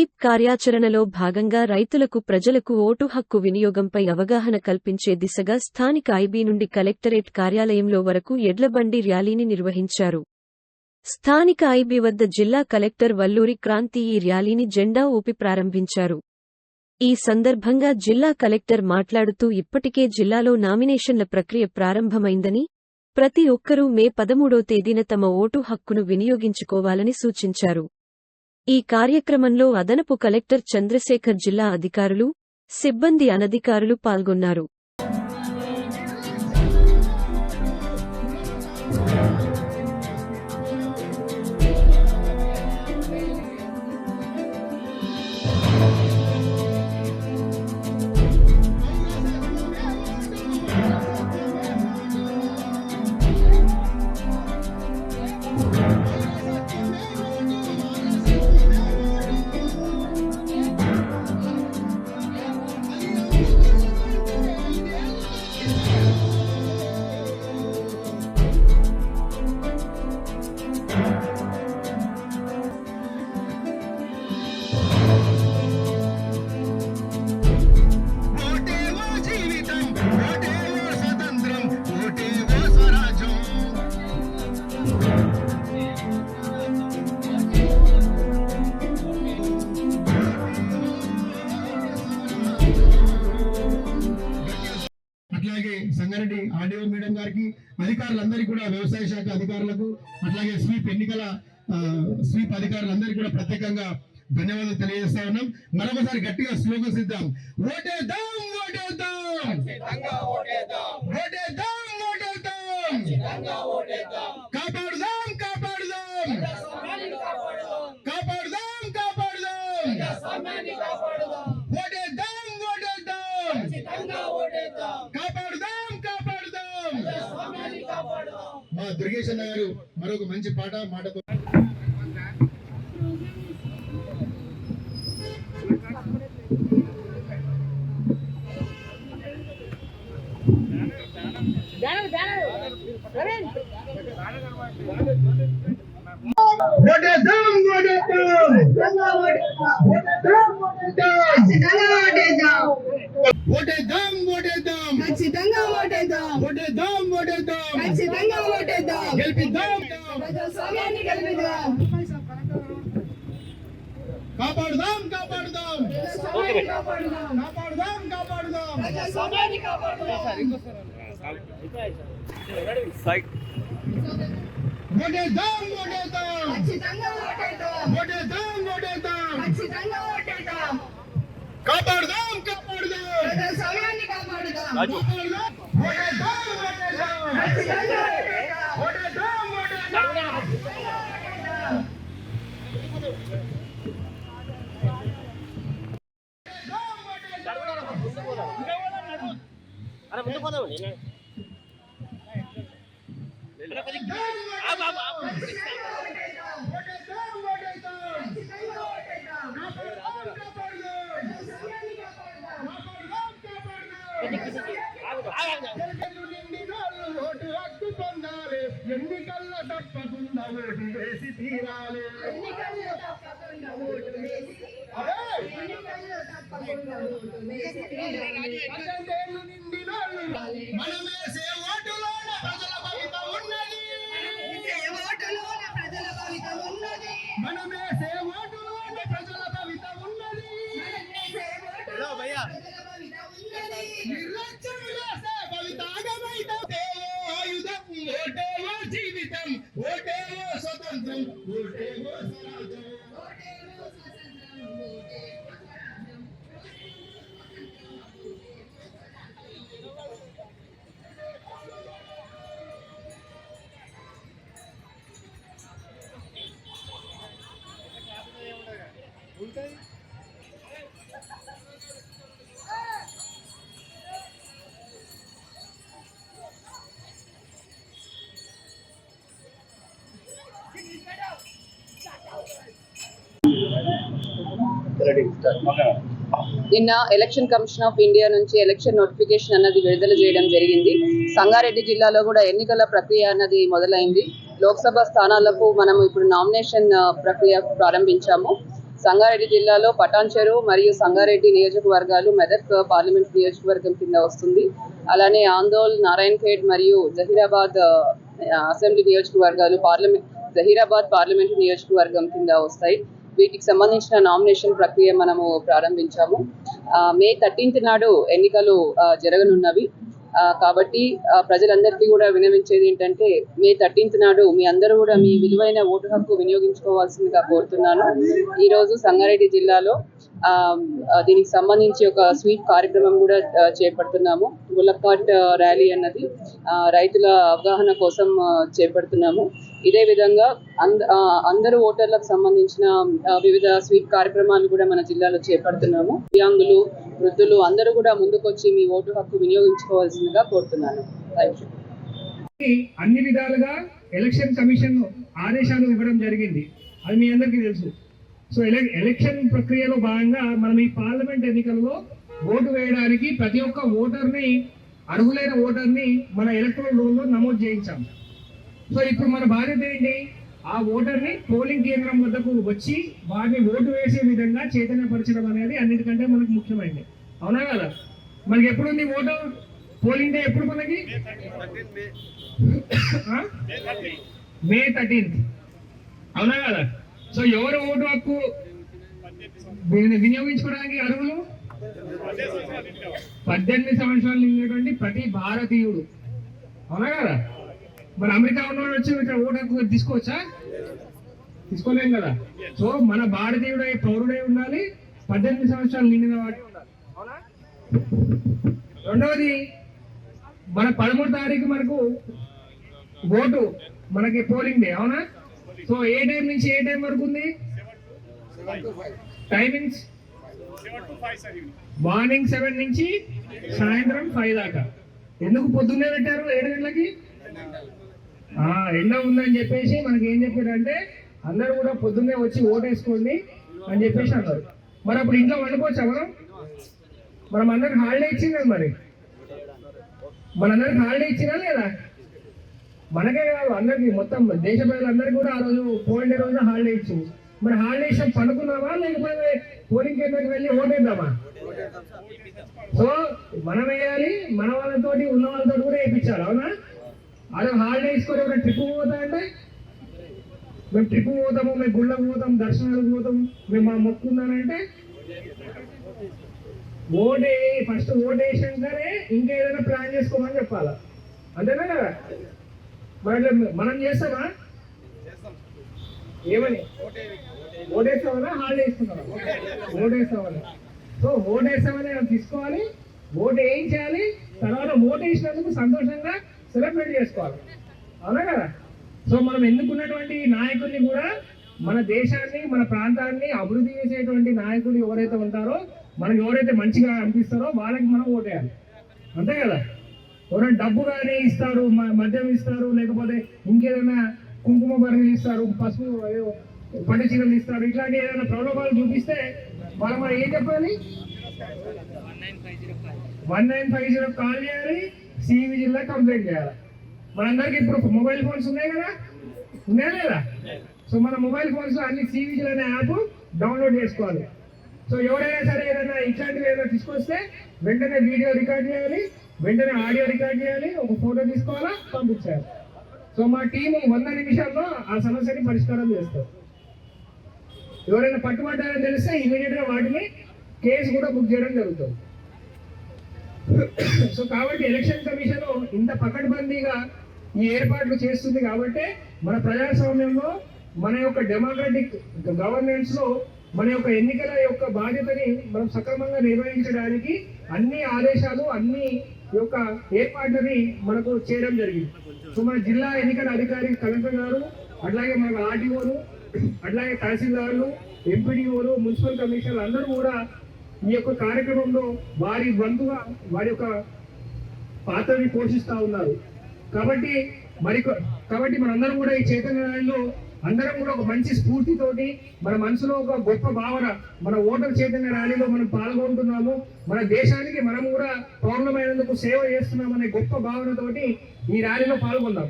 Sweep కార్యాచరణలో భాగంగా రైతులకు ప్రజలకు ఓటు హక్కు వినియోగంపై అవగాహన కల్పించే దిశగా స్థానిక ఐబీ నుండి కలెక్టరేట్ కార్యాలయంలో వరకు ఎడ్లబండి ర్యాలీని నిర్వహించారు. స్థానిక ఐబీ వద్ద జిల్లా కలెక్టర్ వల్లూరి క్రాంతి ఈ ర్యాలీని జెండా ఊపి ప్రారంభించారు. ఈ సందర్భంగా జిల్లా కలెక్టర్ మాట్లాడుతూ ఇప్పటికే జిల్లాలో నామినేషన్ల ప్రక్రియ ప్రారంభమైందని ప్రతి ఒక్కరూ మే పదమూడో తేదీన తమ ఓటు హక్కును వినియోగించుకోవాలని సూచించారు. ఈ కార్యక్రమంలో అదనపు కలెక్టర్ చంద్రశేఖర్ జిల్లా అధికారులు సిబ్బంది అనధికారులు పాల్గొన్నారు. గారికి అధికారులందరికీ కూడా వ్యవసాయ శాఖ అధికారులకు అట్లాగే స్వీప్ ఎన్నికల స్వీప్ అధికారులందరికీ కూడా ప్రత్యేకంగా ధన్యవాదాలు తెలియజేస్తా ఉన్నాం. మరొకసారి గట్టిగా స్లోగన్స్ ఇద్దాం. ఓటేద్దాం ఓటేద్దాం. దుర్గేశన్న గారు మరొక మంచి పాట మాటతో కాపాడుదాం కాపాడుదాం ప్రజాస్వామ్యాన్ని కాపాడుదాం కాపాడుదాం కాపాడుదాం ప్రజాస్వామ్యాన్ని కాపాడుదాం ఓటేద్దాం ఓటేద్దాం ఖచ్చితంగా ఓటేద్దాం ఓటేద్దాం ఓటేద్దాం ఖచ్చితంగా ఓటేద్దాం కాపాడుదాం కాపాడుదాం ప్రజాస్వామ్యాన్ని కాపాడుదాం కాపాడుదాం ఓటేద్దాం ఓటేద్దాం ఖచ్చితంగా ఓటేద్దాం అరే ముందు పోదాం నేను ఓటేద్దాం ఓటేద్దాం కాపాడుదాం కాపాడుదాం కాపాడుదాం కాపాడుదాం ఎన్నికలు నిండి నాళ్ళు ఓటు హక్కు పొందాలి ఎన్నికల్లో తప్పకుండా ఓటు వేసి తీరాలి. మనమేసే ఓటులోన ప్రజల భవిత ఉన్నది. వేసే నిన్న ఎలక్షన్ కమిషన్ ఆఫ్ ఇండియా నుంచి ఎలక్షన్ నోటిఫికేషన్ అన్నది విడుదల చేయడం జరిగింది. సంగారెడ్డి జిల్లాలో కూడా ఎన్నికల ప్రక్రియ అన్నది మొదలైంది. లోక్సభ స్థానాలకు మనం ఇప్పుడు నామినేషన్ ప్రక్రియ ప్రారంభించాము. సంగారెడ్డి జిల్లాలో పటాన్చెరు మరియు సంగారెడ్డి నియోజకవర్గాలు మెదక్ పార్లమెంట్ నియోజకవర్గం కింద వస్తుంది. అలానే ఆందోళ్ నారాయణఖేడ్ మరియు జహీరాబాద్ అసెంబ్లీ నియోజకవర్గాలు పార్లమెంట్ జహీరాబాద్ పార్లమెంట్ నియోజకవర్గం కింద వస్తాయి. వీటికి సంబంధించిన నామినేషన్ ప్రక్రియ మనము ప్రారంభించాము. మే థర్టీన్త్ నాడు ఎన్నికలు జరగనున్నవి. కాబట్టి ప్రజలందరికీ కూడా వినవించేది ఏంటంటే మే థర్టీన్త్ నాడు మీ అందరూ కూడా మీ విలువైన ఓటు హక్కు వినియోగించుకోవాల్సిందిగా కోరుతున్నాను. ఈరోజు సంగారెడ్డి జిల్లాలో దీనికి సంబంధించి ఒక స్వీట్ కార్యక్రమం కూడా చేపడుతున్నాము. గులక్కాట్ ర్యాలీ అన్నది రైతుల అవగాహన కోసం చేపడుతున్నాము. ఇదే విధంగా అంద అందరూ ఓటర్లకు సంబంధించిన వివిధ స్వీట్ కార్యక్రమాలు కూడా మన జిల్లాలో చేపడుతున్నాము. దివ్యాంగులు వృద్ధులు అందరూ కూడా ముందుకొచ్చి మీ ఓటు హక్కు వినియోగించుకోవాల్సిందిగా కోరుతున్నాను. థ్యాంక్ అన్ని విధాలుగా ఎలక్షన్ కమిషన్ ఆదేశాలు ఇవ్వడం జరిగింది. అది మీ అందరికీ తెలుసు. సో ఎలక్షన్ ప్రక్రియలో భాగంగా మనం ఈ పార్లమెంట్ ఎన్నికల్లో ఓటు వేయడానికి ప్రతి ఒక్క ఓటర్ని అర్హులైన ఓటర్ని మన ఎలక్ట్రల్ రూల్లో నమోదు చేయించాము సో ఇప్పుడు మన బాధ్యత ఏంటి? ఆ ఓటర్ని పోలింగ్ కేంద్రం వద్దకు వచ్చి వారిని ఓటు వేసే విధంగా చైతన్యపరచడం అనేది అన్నిటికంటే మనకు ముఖ్యమైనది అవునా కదా? మనకి ఎప్పుడు ఉంది ఓటు? పోలింగ్ డే ఎప్పుడు మనకి? May thirteenth. అవునా కదా? సో ఎవరు ఓటు హక్కు? విని- వినియోగించుకోవడానికి అర్హులు? పద్దెనిమిది సంవత్సరాలు నిండినటువంటి ప్రతి భారతీయుడు. అవునా కదా? మరి అమెరికా ఉన్నవాడు వచ్చి ఇక్కడ ఓటు తీసుకోవచ్చా? తీసుకోలేం కదా. సో మన భారతీయుడై పౌరుడై ఉండాలి. పద్దెనిమిది సంవత్సరాలు నిండిన వాడి. ఉండాలి అవునా రెండవది మన పదమూడు తారీఖు మనకు ఓటు మనకి పోలింగ్ డే అవునా? సో ఏ టైం నుంచి ఏ టైం వరకు ఉంది? టైమింగ్స్? మార్నింగ్ సెవెన్ నుంచి సాయంత్రం ఫైవ్ దాకా. ఎందుకు పొద్దున్నే పెట్టారు? ఏడు గంటలకి? ఎండ ఉందని చెప్పేసి మనకి ఏం చెప్పారంటే అందరూ కూడా పొద్దున్నే వచ్చి ఓటేసుకోండి అని చెప్పేసి అన్నారు. మరి అప్పుడు ఇంట్లో వండుకోవచ్చా మనం? మనం అందరికి హాలిడే ఇచ్చింది కదా మరి? మనందరికి హాలిడే ఇచ్చినా లేదా? మనకే కాదు అందరికి మొత్తం దేశ ప్రజలందరికీ కూడా ఆ రోజు పోయిన రోజు హాలిడే ఇచ్చింది. మరి హాలిడే ఇష్టం పనుకున్నామా లేకపోతే పోలింగ్ కేంద్రానికి వెళ్ళి ఓటేద్దామా? సో మనం వేయాలి మన వాళ్ళతోటి ఉన్న వాళ్ళతో కూడా వేయించాలి అవునా? అదే హాలిడే ఇసుకొని ఒక ట్రిప్ పోతా అంటే మేము ట్రిప్ పోతాము మేము గుళ్ళకు పోతాం దర్శనాలకు పోతాం మేము మా మొక్కు ఉందనంటే ఓటే ఫస్ట్ ఓట్ సరే ఇంకేదైనా ప్లాన్ చేసుకోమని చెప్పాలా? అంతేనా కదా? మరి మనం చేస్తామా? ఏమని? ఓటేస్తామనా? హాలిడే ఇస్తున్నామా ఓటేస్తామని? సో ఓటేస్తామని మనం తీసుకోవాలి ఓటు వేయించాలి తర్వాత ఓటు వేసినందుకు సంతోషంగా సెలబ్రేట్ చేసుకోవాలి. అవునా కదా? సో మనం ఎన్నుకున్నటువంటి నాయకుల్ని కూడా మన దేశాన్ని మన ప్రాంతాన్ని అభివృద్ధి చేసేటువంటి నాయకులు ఎవరైతే ఉంటారో మనకి ఎవరైతే మంచిగా అనిపిస్తారో వాళ్ళకి మనం ఓటేయాలి. అంతే కదా? ఎవరైనా డబ్బు కానీ ఇస్తారు మద్యం ఇస్తారు లేకపోతే ఇంకేదైనా కుంకుమ బరిని ఇస్తారు పసుపు ఏదో చీరలు ఇస్తారు ఇట్లాంటి ఏదైనా ప్రలోభాలు చూపిస్తే మనం మనం ఏం చెప్పాలి? One nine five zero call చేయాలి. సివి జిల్లా కంప్లైంట్ చేయాలి. మనందరికి ఇప్పుడు మొబైల్ ఫోన్స్ ఉన్నాయి కదా? ఉన్నాయా లేదా? సో మన మొబైల్ ఫోన్స్లో అన్ని సివి జిల్లా అనే యాప్ డౌన్లోడ్ చేసుకోవాలి. సో ఎవరైనా సరే ఏదైనా ఇట్లాంటివి ఏదైనా తీసుకొస్తే వెంటనే వీడియో రికార్డ్ చేయాలి వెంటనే ఆడియో రికార్డ్ చేయాలి ఒక ఫోటో తీసుకోవాలా పంపించాలి. సో మా టీం వంద నిమిషాల్లో ఆ సమస్యని పరిష్కారం చేస్తారు ఎవరైనా పట్టుబడ్డారని తెలిస్తే ఇమీడియట్గా వాటిని కేసు కూడా బుక్ చేయడం జరుగుతుంది. సో కాబట్టి ఎలక్షన్ కమిషన్ ఇంత పకడ్బందీగా ఈ ఏర్పాట్లు చేస్తుంది కాబట్టి మన ప్రజాస్వామ్యంలో మన యొక్క డెమోక్రటిక్ గవర్నెన్స్లో మన యొక్క ఎన్నికల యొక్క బాధ్యతని మనం సక్రమంగా నిర్వహించడానికి అన్ని ఆదేశాలు అన్ని యొక్క ఏర్పాట్లని మనకు చేయడం జరిగింది. సో మన జిల్లా ఎన్నికల అధికారి కలెక్టర్ గారు అట్లాగే మన ఆర్టీఓలు అట్లాగే తహసీల్దారులు ఎంపీడీఓలు మున్సిపల్ కమిషనర్లు అందరూ కూడా ఈ యొక్క కార్యక్రమంలో వారి వంతుగా వారి యొక్క పాత్రని పోషిస్తూ ఉన్నారు. కాబట్టి మరి కాబట్టి మనందరం కూడా ఈ చైతన్య అందరం కూడా ఒక మంచి స్ఫూర్తితోటి మన మనసులో ఒక గొప్ప భావన మన ఓటర్ చైతన్య ర్యాలీలో మనం పాల్గొంటున్నాము. మన దేశానికి మనం కూడా పౌర్ణమైనందుకు సేవ చేస్తున్నామనే గొప్ప భావనతోటి ఈ ర్యాలీలో పాల్గొందాం.